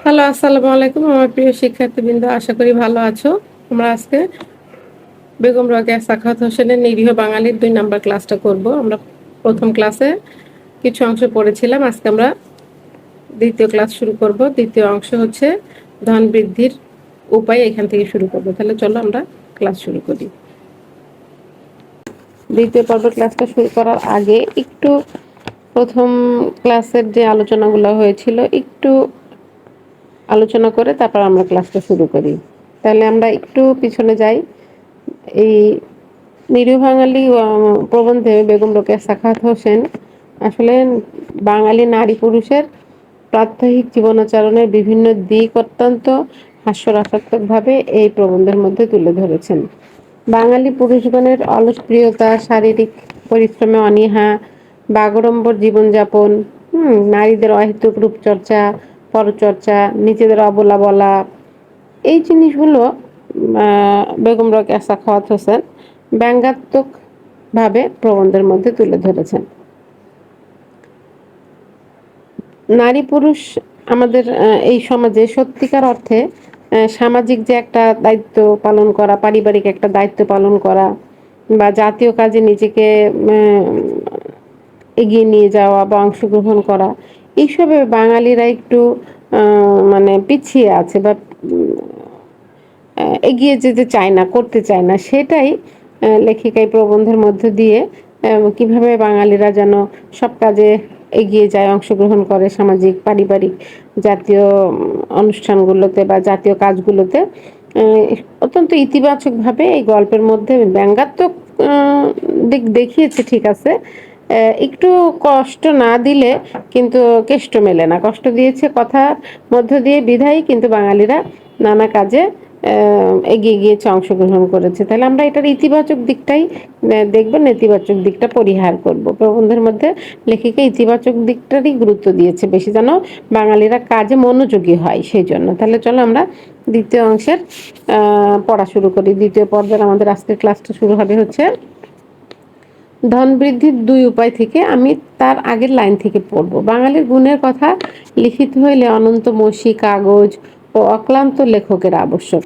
Hello, আসসালামু আলাইকুম। আমার প্রিয় শিক্ষার্থী শিক্ষার্থীবৃন্দ, আশা করি ভালো আছো। আমরা আজকে বেগম রোকেয়া সাখাত হোসেনের নিরীহ বাঙালির দুই নাম্বার ক্লাসটা করব। আমরা প্রথম ক্লাসে কিছু অংশ পড়েছিলাম। আজকে আমরা দ্বিতীয় ক্লাস শুরু করব। দ্বিতীয় অংশ হচ্ছে ধন বৃদ্ধির উপায়, এখান থেকে শুরু করব। তাহলে চলো আমরা ক্লাস শুরু করি। দ্বিতীয় পর্ব ক্লাসটা শুরু করার আগে একটু প্রথম ক্লাসের যে আলোচনাগুলো হয়েছিল, একটু আলোচনা করে তারপর আমরা ক্লাসটা শুরু করি। তাহলে আমরা একটু পিছনে যাই। এই নিরীহ বাঙালি প্রবন্ধে বেগম রোকেয়া সাখাত হোসেন আসলে বাঙালি নারী পুরুষের প্রাত্যহিক জীবনাচরণের বিভিন্ন দিক অত্যন্ত হাস্যরসাত্মকভাবে এই প্রবন্ধের মধ্যে তুলে ধরেছেন। বাঙালি পুরুষগণের অলসপ্রিয়তা, শারীরিক পরিশ্রমে অনীহা, বাগড়ম্বর জীবনযাপন নারীদের অহেতুক রূপচর্চা পরচর্চা, নিজেদের অবলা বলা, এই জিনিসগুলো বেগম রোকেয়া সাখাওয়াত হোসেন ব্যঙ্গাত্মকভাবে প্রবন্ধের মধ্যে তুলে ধরেছেন। নারী পুরুষ আমাদের এই সমাজে সত্যিকার অর্থে সামাজিক যে একটা দায়িত্ব পালন করা, পারিবারিক একটা দায়িত্ব পালন করা বা জাতীয় কাজে নিজেকে এগিয়ে নিয়ে যাওয়া বা অংশগ্রহণ করা এইসবে বাঙালিরা একটু মানে পিছিয়ে আছে বা এগিয়ে যেতে চায় না করতে চায় না সেটাই আহ, লেখিকা এই প্রবন্ধের মধ্য দিয়ে কীভাবে বাঙালিরা যেন সব কাজে এগিয়ে যায় অংশগ্রহণ করে সামাজিক পারিবারিক জাতীয় অনুষ্ঠানগুলোতে বা জাতীয় কাজগুলোতে অত্যন্ত ইতিবাচকভাবে এই গল্পের মধ্যে ব্যঙ্গাত্মক দিক দেখিয়েছে ঠিক আছে একটু কষ্ট না দিলে কিন্তু কেষ্ট মেলে না। কষ্ট দিয়েছে কথার মধ্য দিয়ে বিধায়ী, কিন্তু বাঙালিরা নানা কাজে এগিয়ে গিয়েছে, অংশগ্রহণ করেছে। তাহলে আমরা এটার ইতিবাচক দিকটাই দেখব, নেতিবাচক দিকটা পরিহার করব। প্রবন্ধের মধ্যে লেখিকা ইতিবাচক দিকটারই গুরুত্ব দিয়েছে বেশি, যেন বাঙালিরা কাজে মনোযোগী হয় সেই জন্য। তাহলে চলো আমরা দ্বিতীয় অংশের পড়া শুরু করি। দ্বিতীয় পর্বের আমাদের আজকের ক্লাসটা শুরু হবে হচ্ছে ধন বৃদ্ধির দুই উপায় থেকে আমি তার আগের লাইন থেকে পড়ব। বাঙালির গুণের কথা লিখিত হইলে অনন্ত মসি, কাগজ ও অক্লান্ত লেখকের আবশ্যক।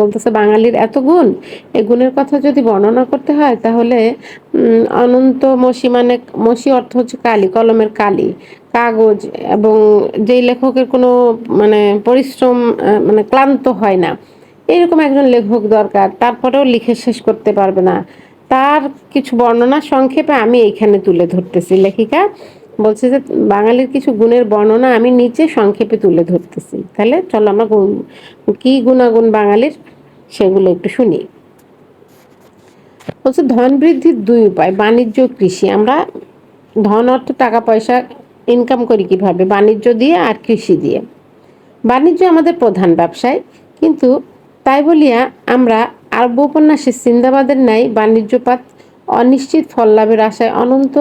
বলতেছে, বাঙালির এত গুণ এই গুণের কথা যদি বর্ণনা করতে হয়, তাহলে অনন্ত মসি মানে মসি অর্থ হচ্ছে কালি, কলমের কালি। কাগজ এবং যেই লেখকের কোনো মানে পরিশ্রম মানে ক্লান্ত হয় না। এরকম একজন লেখক দরকার, তারপরেও লিখে শেষ করতে পারবে না। তার কিছু বর্ণনা সংক্ষেপে আমি এইখানে তুলে ধরতেছি। লেখিকা বলছে যে, বাঙালির কিছু গুণের বর্ণনা আমি নিচে সংক্ষেপে তুলে ধরতেছি। তাহলে চলো আমরা কি গুণাগুণ বাঙালির সেগুলো একটু শুনি। বলছে, ধন বৃদ্ধির দুই উপায়, বাণিজ্য কৃষি। আমরা ধন অর্থ টাকা পয়সা ইনকাম করি কীভাবে? বাণিজ্য দিয়ে আর কৃষি দিয়ে। বাণিজ্য আমাদের প্রধান ব্যবসায়, কিন্তু তাই বলিয়া আমরা আরব উপন্যাসে সিন্দাবাদের ন্যায় বাণিজ্যপাত অনিশ্চিত ফল লাভের আশায় অনন্ত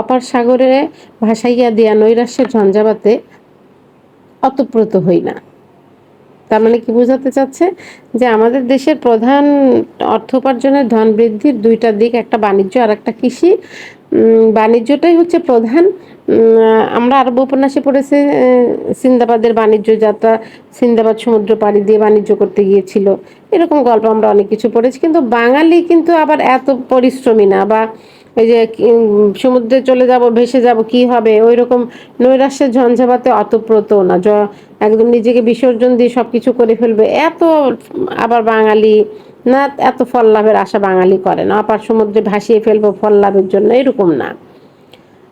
অপার সাগরে ভাসাইয়া দিয়া নৈরাশ্যের ঝঞ্ঝাবাতে অতপ্রত হই না। তার মানে কি বোঝাতে চাচ্ছে? যে আমাদের দেশের প্রধান অর্থ উপার্জনের ধন বৃদ্ধির দুইটা দিক, একটা বাণিজ্য আর একটা কৃষি। বাণিজ্যটাই হচ্ছে প্রধান। আমরা আরব উপন্যাসে পড়েছে সিন্দাবাদের বাণিজ্য যাত্রা, সিন্দাবাদ সমুদ্র পাড়ি দিয়ে বাণিজ্য করতে গিয়েছিল। এরকম গল্প আমরা অনেক কিছু পড়েছি, কিন্তু বাঙালি কিন্তু আবার এত পরিশ্রমী না বা এই যে সমুদ্রে চলে যাব, ভেসে যাব, কি হবে? ওই রকম নৈরাশ্যের ঝঞ্ঝাবাতে অতপ্রত না। একদম নিজেকে বিসর্জন দিয়ে সব কিছু করে ফেলবে। এত, আবার বাঙালি, না, এত ফল লাভের আশা বাঙালি করে না। আপার সমুদ্রে ভাসিয়ে ফেলব ফল লাভের জন্য, এরকম না।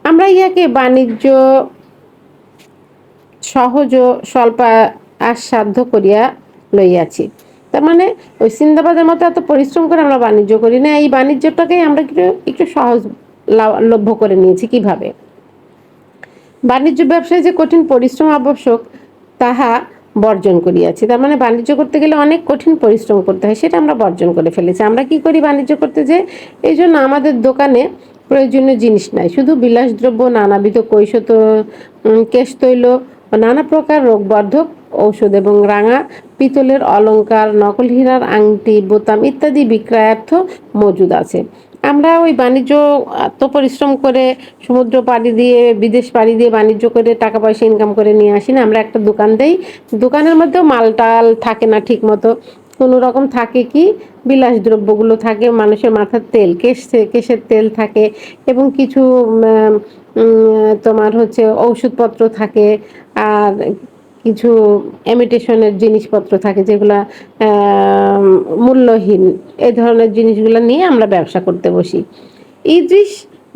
আমরা ইয়াকে বাণিজ্য, সহজ ও স্বল্প আসাধ্য করিয়া লইয়াছি। তার মানে ওই সিন্দাবাদের মতো এত পরিশ্রম করে আমরা বাণিজ্য করি না, এই বাণিজ্যটাকেই আমরা একটু একটু সহজ লভ্য করে নিয়েছি কীভাবে? বাণিজ্য ব্যবসায় যে কঠিন পরিশ্রম আবশ্যক, তাহা বর্জন করিয়াছি। তার মানে বাণিজ্য করতে গেলে অনেক কঠিন পরিশ্রম করতে হয়, সেটা আমরা বর্জন করে ফেলেছি। আমরা কি করি বাণিজ্য করতে যে, এই জন্য আমাদের দোকানে প্রয়োজনীয় জিনিস নাই। শুধু বিলাসদ্রব্য, নানাবিধ কৈশত কেশ তৈল নানা প্রকার রোগবর্ধক ঔষধ এবং রাঙা পিতলের অলংকার নকল হীরার আংটি, বোতাম ইত্যাদি বিক্রয়ার্থ মজুদ আছে। আমরা ওই বাণিজ্য এত পরিশ্রম করে সমুদ্র পাড়ি দিয়ে, বিদেশ পাড়ি দিয়ে বাণিজ্য করে টাকা পয়সা ইনকাম করে নিয়ে আসি না, আমরা একটা দোকান দেই। দোকানের মধ্যেও মাল টাল থাকে না ঠিক মতো কোনো রকম থাকে কি? বিলাস দ্রব্যগুলো থাকে, মানুষের মাথার তেল, কেশ, কেশের তেল থাকে এবং কিছু তোমার হচ্ছে ওষুধপত্র থাকে আর কিছু এমিটেশনের জিনিসপত্র থাকে যেগুলো মূল্যহীন। এই ধরনের জিনিসগুলো নিয়ে আমরা ব্যবসা করতে বসি। ইদ্রিস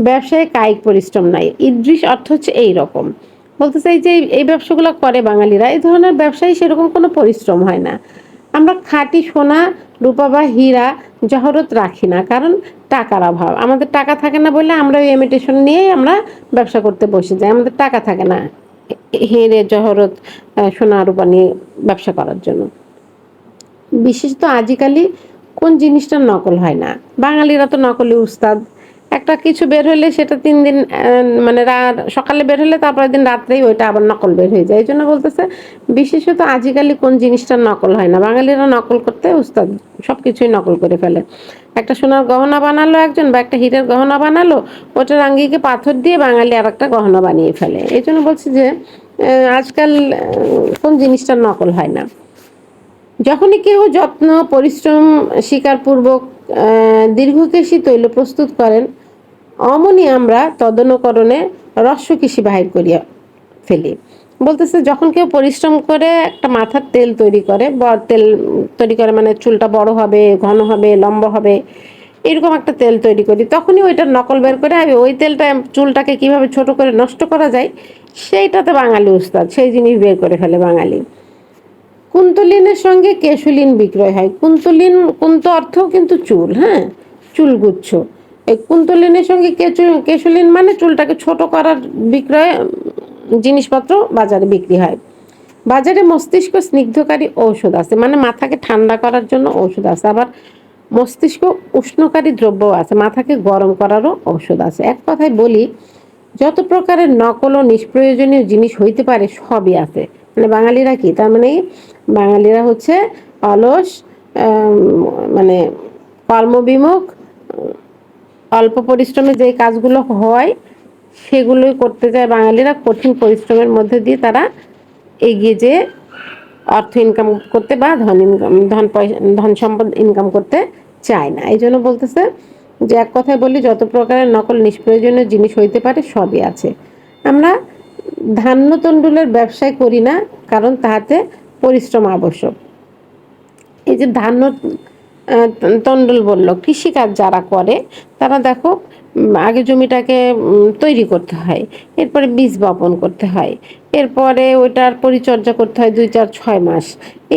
ব্যবসায় কায়িক পরিশ্রম নাই। ইদ্রিস অর্থ হচ্ছে এই রকম। বলতে চাই যে এই ব্যবসাগুলো করে বাঙালিরা এই ধরনের ব্যবসায় সেরকম কোনো পরিশ্রম হয় না। আমরা খাঁটি সোনা, রূপা বা হীরা, জহরত রাখি না, কারণ টাকার অভাব। আমাদের টাকা থাকে না বলে আমরা ওই ইমিটেশন নিয়েই আমরা ব্যবসা করতে বসে যাই। আমাদের টাকা থাকে না হিরে, জহরত সোনা, রূপা নিয়ে ব্যবসা করার জন্য। বিশেষত আজিকালি কোন জিনিসটা নকল হয় না। বাঙালিরা তো নকলে উস্তাদ। একটা কিছু বের হলে সেটা তিন দিন মানে সকালে বের হলে তারপরের দিন রাত্রেই ওইটা আবার নকল বের হয়ে যায়। এই জন্য বলতেছে, বিশেষত আজিকালি কোন জিনিসটা নকল হয় না। বাঙালিরা নকল করতে উস্তাদ সব কিছুই নকল করে ফেলে। একটা সোনার গহনা বানালো একজন বা একটা হিরের গহনা বানালো ওটার আঙ্গিকে পাথর দিয়ে বাঙালি আর একটা গহনা বানিয়ে ফেলে। এই জন্য বলছি যে আজকাল কোন জিনিসটা নকল হয় না। যখনই কেউ যত্ন, পরিশ্রম, স্বীকারপূর্বক দীর্ঘকেশী তৈল প্রস্তুত করেন অমনি আমরা তদনুকরণে রস্যকেশী বাহির করিয়া ফেলি। বলতেছে, যখন কেউ পরিশ্রম করে একটা মাথার তেল তৈরি করে, বড় তেল তৈরি করে মানে চুলটা বড় হবে, ঘন হবে, লম্বা হবে, এরকম একটা তেল তৈরি করি, তখনই ওইটার নকল বের করে আমি ওই তেলটা, চুলটাকে কীভাবে ছোট করে নষ্ট করা যায়, সেইটাতে বাঙালি উস্তাদ, সেই জিনিস বের করে ফেলে বাঙালি। কুন্তলিনের সঙ্গে কেশুলিন বিক্রয় হয়। কুন্তলিন, কুন্ত অর্থ কিন্তু চুল হ্যাঁ? চুলগুচ্ছ এই কুন্তলিনের সঙ্গে কেশুলিন মানে চুলটাকে ছোট করার বিক্রয় জিনিসপত্র বাজারে বিক্রি হয়। বাজারে মস্তিষ্ক স্নিগ্ধকারী ঔষধ আছে মানে মাথাকে ঠান্ডা করার জন্য ঔষধ আছে। আবার মস্তিষ্ক উষ্ণকারী দ্রব্য আছে, মাথাকে গরম করারও ঔষধ আছে। এক কথায় বলি, যত প্রকারের নকল ও নিষ্প্রয়োজনীয় জিনিস হইতে পারে, সবই আছে। মানে বাঙালিরা কি? তার মানে বাঙালিরা হচ্ছে অলস মানে কর্মবিমুখ অল্প পরিশ্রমে যে কাজগুলো হয়, সেগুলোই করতে যায় বাঙালিরা। কঠিন পরিশ্রমের মধ্যে দিয়ে তারা এগিয়ে যেয়ে অর্থ ইনকাম করতে বা ধন ইনকাম ধন পয়সা ধন সম্পদ ইনকাম করতে চায় না। এই জন্য বলতেছে যে এক কথায় বলি, যত প্রকারের নকল নিষ্প্রয়োজনীয় জিনিস হইতে পারে, সবই আছে। আমরা ধান্য তণ্ডুলের ব্যবসায় করি না, কারণ তাহাতে পরিশ্রম আবশ্যক। এই যে ধান্য আহ, তণ্ডল বলল কৃষিকাজ যারা করে তারা দেখো আগে জমিটাকে তৈরি করতে হয় এরপরে বীজ বপন করতে হয় এরপরে ওইটার পরিচর্যা করতে হয় দুই চার ছয় মাস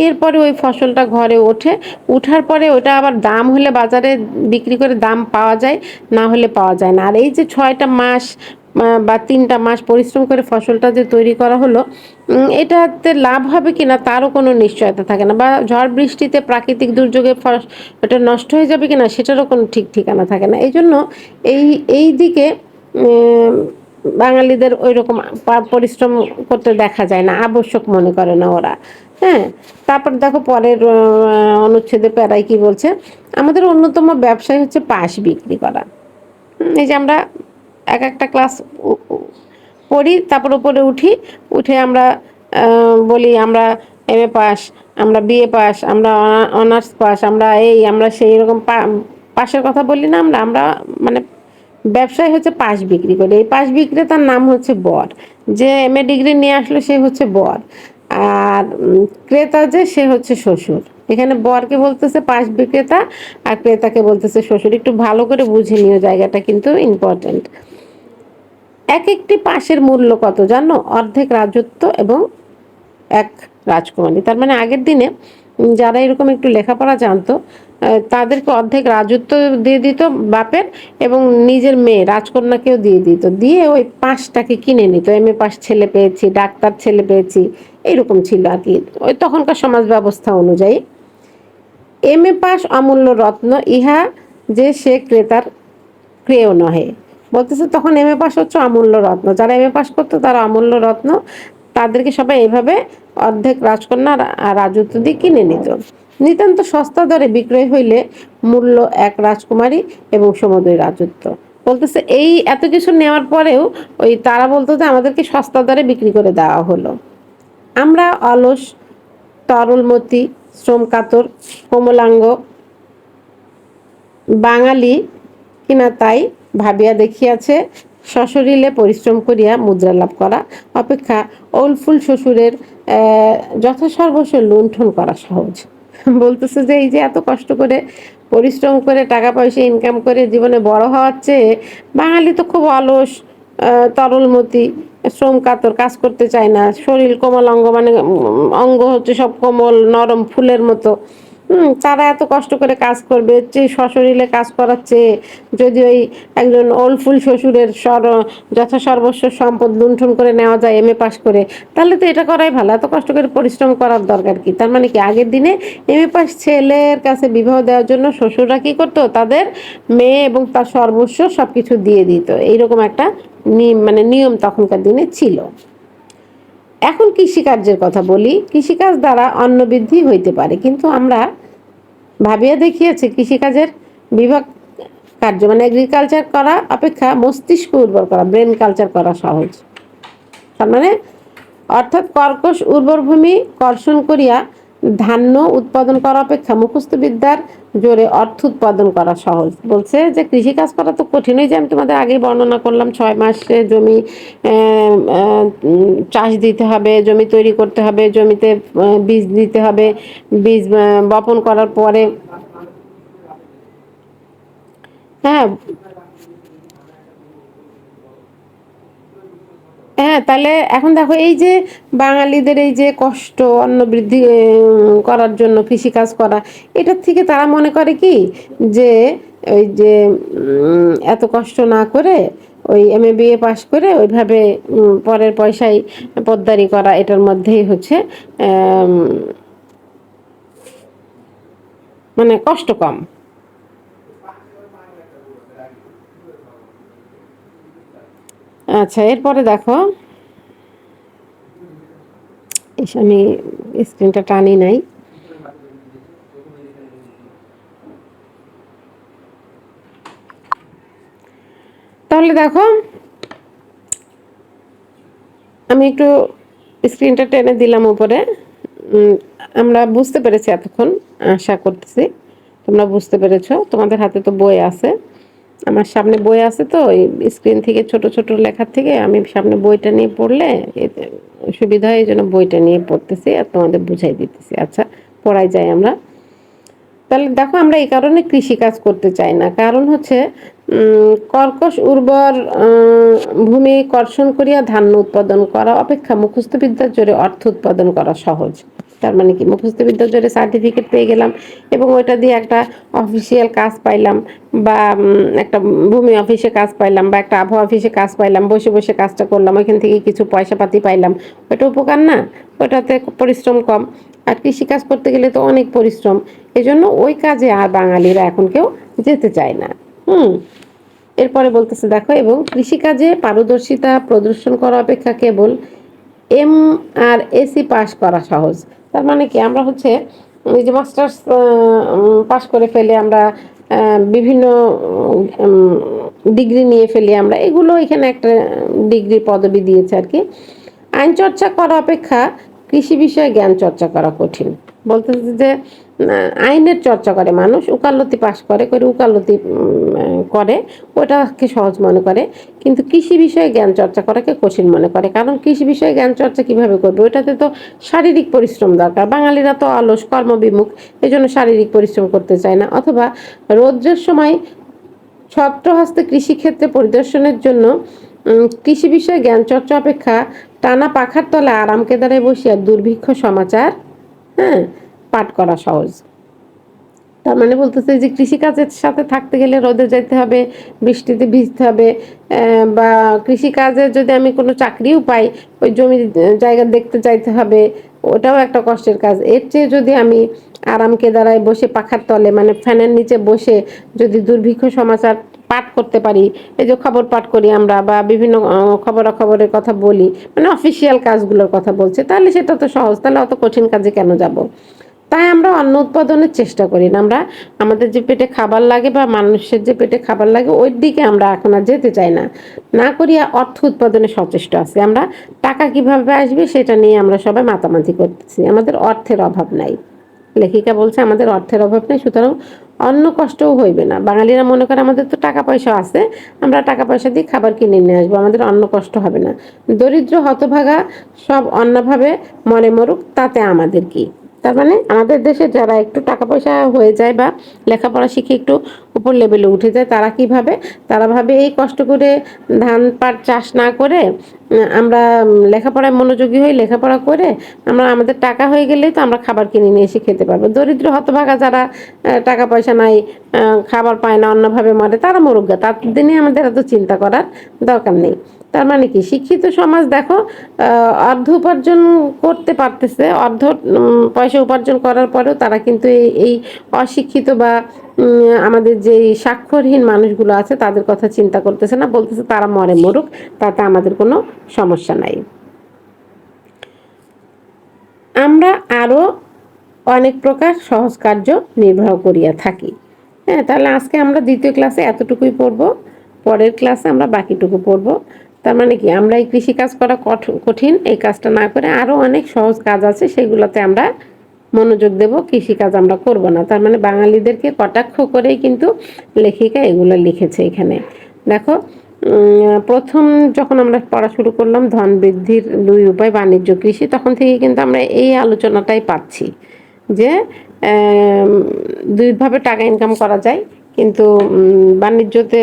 এরপরে ওই ফসলটা ঘরে ওঠে উঠার পরে ওটা আবার দাম হলে বাজারে বিক্রি করে দাম পাওয়া যায় না হলে পাওয়া যায় না। আর এই যে ছয়টা মাস বা তিনটা মাস পরিশ্রম করে ফসলটা যে তৈরি করা হলো এটাতে লাভ হবে কিনা তারও কোনো নিশ্চয়তা থাকে না। বা ঝড় বৃষ্টিতে প্রাকৃতিক দুর্যোগে এটা নষ্ট হয়ে যাবে কিনা সেটারও কোনো ঠিক ঠিকানা থাকে না। এই জন্য এই এই দিকে বাঙালিদের ওই রকম পরিশ্রম করতে দেখা যায় না, আবশ্যক মনে করে না ওরা। হ্যাঁ? তারপর দেখো পরের অনুচ্ছেদে প্যারাই কি বলছে? আমাদের অন্যতম ব্যবসায় হচ্ছে পাশ বিক্রি করা। এই যে আমরা এক একটা ক্লাস পড়ি, তারপর উপরে উঠি, উঠে আমরা বলি আমরা এম এ পাস আমরা বিএ পাস আমরা অনার্স পাস আমরা এই, আমরা সেই রকম পাশের কথা বলি না আমরা আমরা মানে ব্যবসায় হচ্ছে পাশ বিক্রি করি। এই পাশ বিক্রেতার নাম হচ্ছে বর। যে এম এ ডিগ্রি নিয়ে আসলো সে হচ্ছে বর। আর ক্রেতা যে, সে হচ্ছে শ্বশুর। এখানে বরকে বলতেছে পাশ বিক্রেতা, আর ক্রেতাকে বলতেছে শ্বশুর। একটু ভালো করে বুঝে নিও, জায়গাটা কিন্তু ইম্পর্ট্যান্ট এক একটি পাশের মূল্য কত জানো? অর্ধেক রাজত্ব এবং এক রাজকুমারী। তার মানে আগের দিনে যারা এরকম একটু লেখাপড়া জানতো তাদেরকে অর্ধেক রাজত্ব দিয়ে দিত বাপের এবং নিজের মেয়ে, রাজকন্যাকেও দিয়ে দিত। দিয়ে ওই পাঁচটাকে কিনে নিত। এম এ পাস ছেলে পেয়েছি, ডাক্তার ছেলে পেয়েছি, এরকম ছিল আর কি। ওই তখনকার সমাজ ব্যবস্থা অনুযায়ী। এম এ পাস অমূল্য রত্ন, ইহা যে সে ক্রেতার ক্রেয় নহে। বলতেছে, তখন এম এ পাস হচ্ছে অমূল্য রত্ন। যারা এম এ পাস করতো, তারা অমূল্য রত্ন। তাদেরকে সবাই এভাবে অর্ধেক রাজকন্যা রাজত্ব দিয়ে কিনে নিত। নিতান্ত সস্তা দরে বিক্রয় হইলে মূল্য এক রাজকুমারী এবং সমুদ্রের রাজত্ব। বলতেছে, এই এত কিছু নেওয়ার পরেও ওই তারা বলতো যে আমাদেরকে সস্তা দরে বিক্রি করে দেওয়া হলো। আমরা অলস, তরলমতি, শ্রমকাতর, কোমলাঙ্গ, বাঙালি কিনা তাই ভাবিয়া দেখিয়াছে, সশরীরে পরিশ্রম করিয়া মুদ্রা লাভ করা। অপেক্ষা ওলফুল শ্বশুরের যথাসর্বস্ব লুণ্ঠন করা সহজ। বলতেছে যে, এই যে এত কষ্ট করে পরিশ্রম করে টাকা পয়সা ইনকাম করে জীবনে বড় হওয়ার চেয়ে বাঙালি তো খুব অলস তরলমতি, শ্রম কাতর, কাজ করতে চায় না। শরীর কোমল অঙ্গ মানে অঙ্গ হচ্ছে সব কোমল, নরম ফুলের মতো। তারা এত কষ্ট করে কাজ করবে, যে সশরীরে কাজ করাচ্ছে, যদি ওই একজন ওলফুল শ্বশুরের সর, যথা সর্বস্ব সম্পদ লুণ্ঠন করে নেওয়া যায় এম এ পাস করে, তাহলে তো এটা করাই ভালো। এত কষ্ট করে পরিশ্রম করার দরকার কি? তার মানে কি, আগের দিনে এম এ পাস ছেলের কাছে বিবাহ দেওয়ার জন্য শ্বশুররা কী করতো? তাদের মেয়ে এবং তার সর্বস্ব সব কিছু দিয়ে দিত। এইরকম একটা মানে নিয়ম তখনকার দিনে ছিল। এখন কৃষিকার্যের কথা বলি, কৃষিকাজ দ্বারা অন্ন বৃদ্ধি হইতে পারে, কিন্তু আমরা ভাবিয়া দেখিয়াছে কৃষিকাজের বিভাগ কার্য মানে এগ্রিকালচার করা অপেক্ষা মস্তিষ্ক উর্বর করা ব্রেন কালচার করা সহজ। তার মানে অর্থাৎ কর্কশ উর্বর ভূমি কর্ষণ করিয়া ধান্য উৎপাদন করা অপেক্ষা মুখস্থ বিদ্যার জোরে অর্থ উৎপাদন করা সহজ। বলছে যে কৃষি কাজ করা তো কঠিনই যে আমি তোমাদের আগে বর্ণনা করলাম, ছয় মাসে জমি চাষ দিতে হবে, জমি তৈরি করতে হবে, জমিতে বীজ দিতে হবে, বীজ বপন করার পরে হ্যাঁ হ্যাঁ তাহলে এখন দেখো এই যে বাঙালিদের এই যে কষ্ট অন্ন বৃদ্ধি করার জন্য কৃষিকাজ করা, এটার থেকে তারা মনে করে কি যে ওই যে এত কষ্ট না করে ওই এম এ বিএ পাশ করে ওইভাবে পরের পয়সায় পদ্মারি করা, এটার মধ্যেই হচ্ছে মানে কষ্ট কম। আচ্ছা এরপরে দেখো। আমি স্ক্রিনটা টানি নাই। তাহলে দেখো, আমি একটু স্ক্রিনটা টেনে দিলাম উপরে। আমরা বুঝতে পেরেছি এতক্ষণ, আশা করতেছি। তোমরা বুঝতে পেরেছ, তোমাদের হাতে তো বই আছে। আমার সামনে বই আছে তো স্ক্রিন থেকে ছোট ছোট লেখার থেকে আমি সামনে বইটা নিয়ে পড়লে সুবিধা হয়, এই জন্য বইটা নিয়ে পড়তেছি আর তোমাদের বুঝাই দিতেছি। আচ্ছা পড়াই যাই আমরা। তাহলে দেখো আমরা এই কারণে কৃষি কাজ করতে চাই না। কারণ হচ্ছে কর্কশ উর্বর ভূমি কর্ষণ করিয়া ধান্য উৎপাদন করা অপেক্ষা মুখস্থবিদ্যার জোরে অর্থ উৎপাদন করা সহজ। তার মানে কি? মুখস্থবিদ্যার জোরে সার্টিফিকেট পেয়ে গেলাম এবং ওইটা দিয়ে একটা অফিসিয়াল কাজ পাইলাম বা একটা ভূমি অফিসে কাজ পাইলাম বা একটা আবহাওয়া অফিসে কাজ পাইলাম, বসে বসে কাজটা করলাম, ওইখান থেকে কিছু পয়সা পাতি পাইলাম। ওটা উপকার না? ওটাতে পরিশ্রম কম। আর কৃষিকাজ করতে গেলে তো অনেক পরিশ্রম। এই জন্য ওই কাজে আর বাঙালিরা এখন কেউ যেতে চায় না। হুম। এরপরে বলতেছে, দেখো, এবং কৃষিকাজে পারদর্শিতা প্রদর্শন করা অপেক্ষা কেবল এম আর এসি পাস করা সহজ। তার মানে কি? আমরা হচ্ছে এই যে মাস্টার্স পাস করে ফেলে আমরা বিভিন্ন ডিগ্রি নিয়ে ফেলি আমরা। এগুলো এখানে একটা ডিগ্রি পদবি দিয়েছে আর কি। আইন চর্চা করা অপেক্ষা কৃষি বিষয়ে জ্ঞান চর্চা করা কঠিন। বলতেছে যে আইনের চর্চা করে। মানুষ উকালতি পাশ করে করে উকালতি করে, ওটাকে সহজ মনে করে। কিন্তু কৃষি বিষয়ে জ্ঞান চর্চা করাকে কঠিন মনে করে। কারণ কৃষি বিষয়ে জ্ঞান চর্চা কীভাবে করবে? ওটাতে তো শারীরিক পরিশ্রম দরকার। বাঙালিরা তো অলস, কর্মবিমুখ এই জন্য শারীরিক পরিশ্রম করতে চায় না। অথবা রৌদ্রের সময় ছত্রহস্তে কৃষিক্ষেত্রে পরিদর্শনের জন্য কৃষি বিষয়ে জ্ঞান চর্চা অপেক্ষা টানা পাখার তলে আরাম কেদারে বসিয়া দুর্ভিক্ষ সমাচার হ্যাঁ পাঠ করা সহজ। তার মানে বলতেছে যে কৃষিকাজের সাথে থাকতে গেলে রোদে যেতে হবে, বৃষ্টিতে ভিজতে হবে বা কৃষিকাজে যদি আমি কোনো চাকরিও পাই, ওই জমি জায়গা দেখতে যাইতে হবে, ওটাও একটা কষ্টের কাজ। এর চেয়ে যদি আমি আরামকে দাঁড়ায় বসে পাখার তলে মানে ফ্যানের নিচে বসে যদি দুর্ভিক্ষ সমাচার পাঠ করতে পারি। এই যে খবর পাঠ করি আমরা বা বিভিন্ন খবরাখবরের কথা বলি মানে অফিসিয়াল কাজগুলোর কথা বলছে, তাহলে সেটা তো সহজ, তাহলে অত কঠিন কাজে কেন যাব? তাই আমরা অন্ন উৎপাদনের চেষ্টা করি না, আমরা, আমাদের যে পেটে খাবার লাগে বা মানুষের যে পেটে খাবার লাগে, ওই দিকে আমরা এখন আর যেতে চাই না। না করিয়া অর্থ উৎপাদনে সচেষ্ট আছি, আমরা টাকা কীভাবে আসবে সেটা নিয়ে আমরা সবাই মাতামাতি করতেছি, আমাদের অর্থের অভাব নাই। লেখিকা বলছে, আমাদের অর্থের অভাব নেই, সুতরাং অন্য কষ্টও হইবে না। বাঙালিরা মনে করে আমাদের তো টাকা পয়সা আছে, আমরা টাকা পয়সা দিয়ে খাবার কিনে নিয়ে আসব, আমাদের অন্য কষ্ট হবে না। দরিদ্র হতভাগা সব অন্যভাবে মনে মরুক, তাতে আমাদের কি? তার মানে আমাদের দেশে যারা একটু টাকা পয়সা হয়ে যায় বা লেখাপড়া শিখে একটু উপর লেভেলে উঠে যায়, তারা কি ভাবে তারা ভাবে এই কষ্ট করে ধান পাট চাষ না করে আমরা লেখাপড়ায় মনোযোগী হই, লেখাপড়া করে আমরা, আমাদের টাকা হয়ে গেলেই তো আমরা খাবার কিনে নিয়ে এসে খেতে পারব। দরিদ্র হতভাগা যারা টাকা পয়সা নাই খাবার পায় না, অন্যভাবে মরে, তারা মরুগা তার দিনে আমাদের এত চিন্তা করার দরকার নেই। তার মানে কি? শিক্ষিত সমাজ দেখো অর্ধ উপার্জন করতে পারতেছে, অর্ধ পয়সা উপার্জন করার পরেও তারা কিন্তু এই অশিক্ষিত বা আমাদের যে স্বাক্ষরহীন মানুষগুলো আছে, তাদের কথা চিন্তা করতেছে না, বলতেছে তারা মরে মরুক, তাতে আমাদের কোনো সমস্যা নাই। আমরা আরও অনেক প্রকার সহজ কার্য নির্বাহ করিয়া থাকি। হ্যাঁ তাহলে আজকে আমরা দ্বিতীয় ক্লাসে এতটুকুই পড়ব, পরের ক্লাসে আমরা বাকিটুকু পড়ব। তার মানে কি, আমরা এই কৃষিকাজ করা কঠিন, এই কাজটা না করে আরও অনেক সহজ কাজ আছে, সেগুলোতে আমরা মনোযোগ দেব, কৃষিকাজ আমরা করব না। তার মানে বাঙালিদেরকে কটাক্ষ করেই কিন্তু লেখিকা এগুলো লিখেছে এখানে। দেখো প্রথম যখন আমরা পড়া শুরু করলাম, ধন বৃদ্ধির দুই উপায়, বাণিজ্য, কৃষি, তখন থেকে কিন্তু আমরা এই আলোচনাটাই পাচ্ছি যে দুইভাবে টাকা ইনকাম করা যায়। কিন্তু বাণিজ্যতে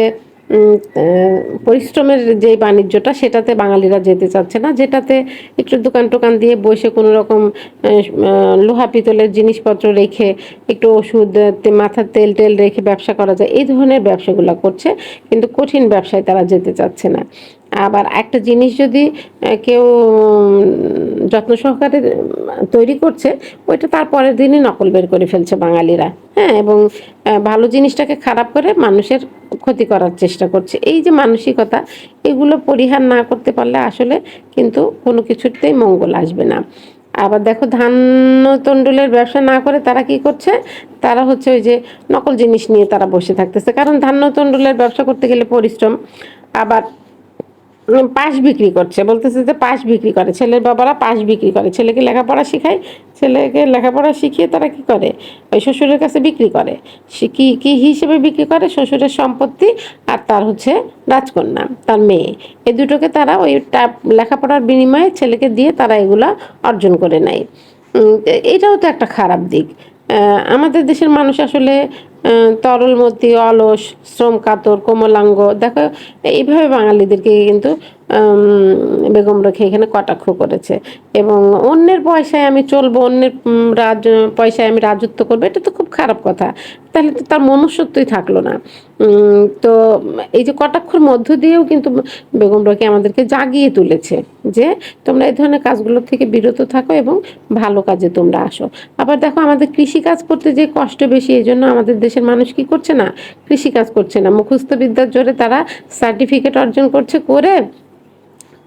পরিশ্রমের যে বাণিজ্যটা, সেটাতে বাঙালিরা যেতে চাচ্ছে না। যেটাতে একটু দোকান টোকান দিয়ে বসে কোনো রকম লোহা পিতলের জিনিসপত্র রেখে, একটু ওষুধ মাথার তেল টেল রেখে ব্যবসা করা যায়, এই ধরনের ব্যবসাগুলো করছে। কিন্তু কঠিন ব্যবসায় তারা যেতে চাচ্ছে না। আবার একটা জিনিস যদি কেউ যত্ন সহকারে তৈরি করছে, ওইটা তার পরের দিনই নকল বের করে ফেলছে বাঙালিরা। হ্যাঁ এবং ভালো জিনিসটাকে খারাপ করে মানুষের ক্ষতি করার চেষ্টা করছে। এই যে মানসিকতা, এগুলো পরিহার না করতে পারলে আসলে কিন্তু কোনো কিছুতেই মঙ্গল আসবে না। আবার দেখো, ধান তন্ডুলের ব্যবসা না করে তারা কি করছে? তারা হচ্ছে ওই যে নকল জিনিস নিয়ে তারা বসে থাকতেছে। কারণ ধান্য তন্ডুলের ব্যবসা করতে গেলে পরিশ্রম। আবার পাশ বিক্রি করছে। বলতেছে যে পাশ বিক্রি করে। ছেলের বাবারা পাশ বিক্রি করে। ছেলেকে লেখাপড়া শেখায়। ছেলেকে লেখাপড়া শিখিয়ে তারা কি করে? ওই শ্বশুরের কাছে বিক্রি করে। সে কী কী হিসেবে বিক্রি করে? শ্বশুরের সম্পত্তি আর তার হচ্ছে রাজকন্যা, তার মেয়ে। এই দুটোকে তারা ওই লেখাপড়ার বিনিময়ে ছেলেকে দিয়ে তারা এগুলা অর্জন করে নেয়। এটাও তো একটা খারাপ দিক। আমাদের দেশের মানুষ আসলে তরলমতি অলস শ্রম কাতর কোমলাঙ্গ দেখো এইভাবে বাঙালিদেরকে কিন্তু বেগম রেখে এখানে কটাক্ষ করেছে। এবং অন্যের পয়সায় আমি চলবো, অন্যের রাজ, পয়সায় আমি রাজত্ব করব, এটা তো খুব খারাপ কথা। তাহলে তো তার মনুষ্যত্বই থাকল না। তো এই যে কটাক্ষর মধ্য দিয়েও কিন্তু বেগম রকি আমাদেরকে জাগিয়ে তুলেছে যে তোমরা এই ধরনের কাজগুলো থেকে বিরত থাকো এবং ভালো কাজে তোমরা আসো। আবার দেখো আমাদের কৃষি কাজ করতে যে কষ্ট বেশি, এই জন্য আমাদের দেশের মানুষ কি করছে না? কৃষি কাজ করছে না। মুখস্থ বিদ্যার জোরে তারা সার্টিফিকেট অর্জন করছে করে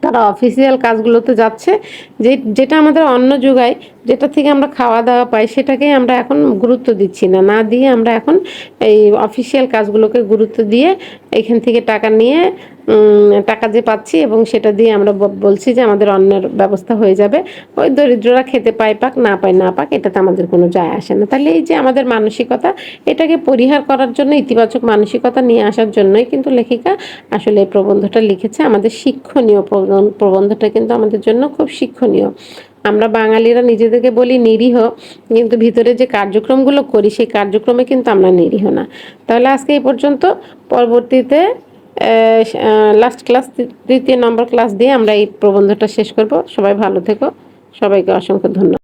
তারা অফিসিয়াল কাজগুলোতে যাচ্ছে। যে, যেটা আমাদের অন্য যুগায়, যেটা থেকে আমরা খাওয়া দাওয়া পাই সেটাকেই আমরা এখন গুরুত্ব দিচ্ছি না। না দিয়ে আমরা এখন এই অফিসিয়াল কাজগুলোকে গুরুত্ব দিয়ে এখান থেকে টাকা নিয়ে টাকা যে পাচ্ছি এবং সেটা দিয়ে আমরা বলছি যে আমাদের অন্যের ব্যবস্থা হয়ে যাবে। ওই দরিদ্ররা খেতে পায় পাক, না পায় না পাক, এটাতে আমাদের কোনো যায় আসে না। তাহলে এই যে আমাদের মানসিকতা, এটাকে পরিহার করার জন্য, ইতিবাচক মানসিকতা নিয়ে আসার জন্যই কিন্তু লেখিকা আসলে এই প্রবন্ধটা লিখেছে। আমাদের শিক্ষণীয় প্রবন্ধটা কিন্তু আমাদের জন্য খুব শিক্ষণীয়। আমরা বাঙালিরা নিজেদেরকে বলি নিরীহ, কিন্তু ভিতরে যে কার্যক্রমগুলো করি, সেই কার্যক্রমে কিন্তু আমরা নিরীহ না। তাহলে আজকে এই পর্যন্ত, পরবর্তীতে লাস্ট ক্লাস তৃতীয় নম্বর ক্লাস দিয়ে আমরা এই প্রবন্ধটা শেষ করব। সবাই ভালো থেকো। সবাইকে অসংখ্য ধন্যবাদ।